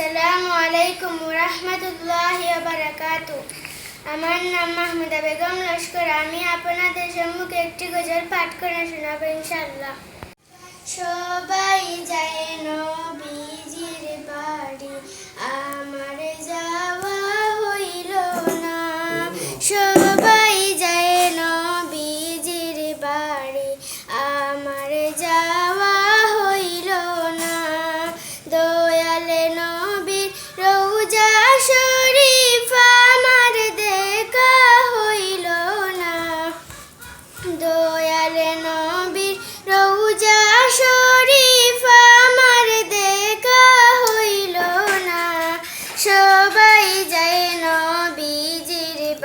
আসসালামু আলাইকুম রহমতুল্লাহ বারাকাত আমার নাম মাহমুদা বেগম লস্কর। আমি আপনাদের সম্মুখে একটি গজল পাঠ করে শোনাবো ইনশাল্লাহ সবাই যায় নবীজির বাড়ি, আমার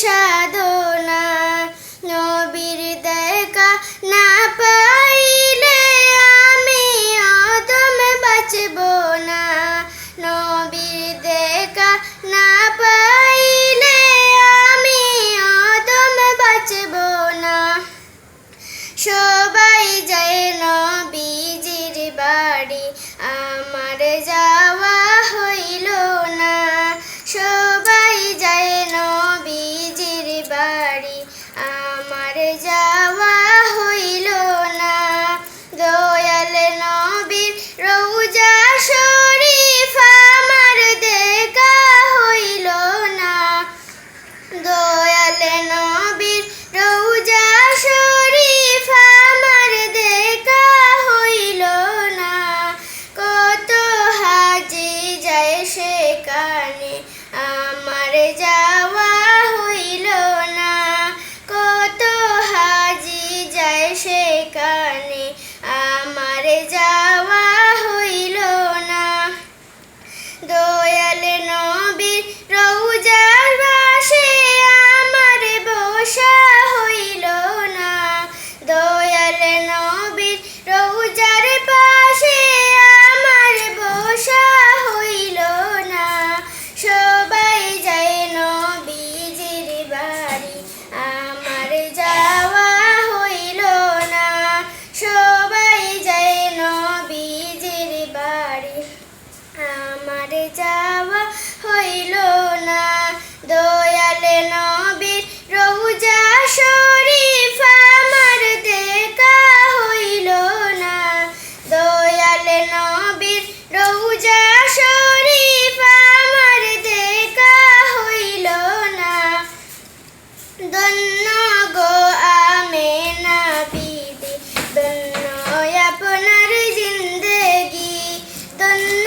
shadow. ধন্য গো আমে না বিবি ধন্য আপনার জিন্দগি। ধন্য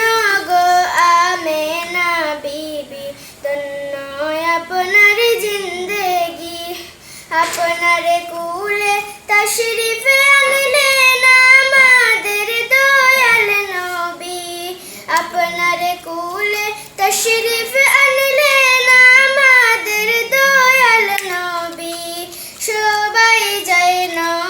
গো আমে না বিবি ধন্য আপনার জিন্দগি। আপনার কুলে তশরিফে আনলেন আমাদের দয়াল নবী। আপনার কুলে তশরিফে যায় না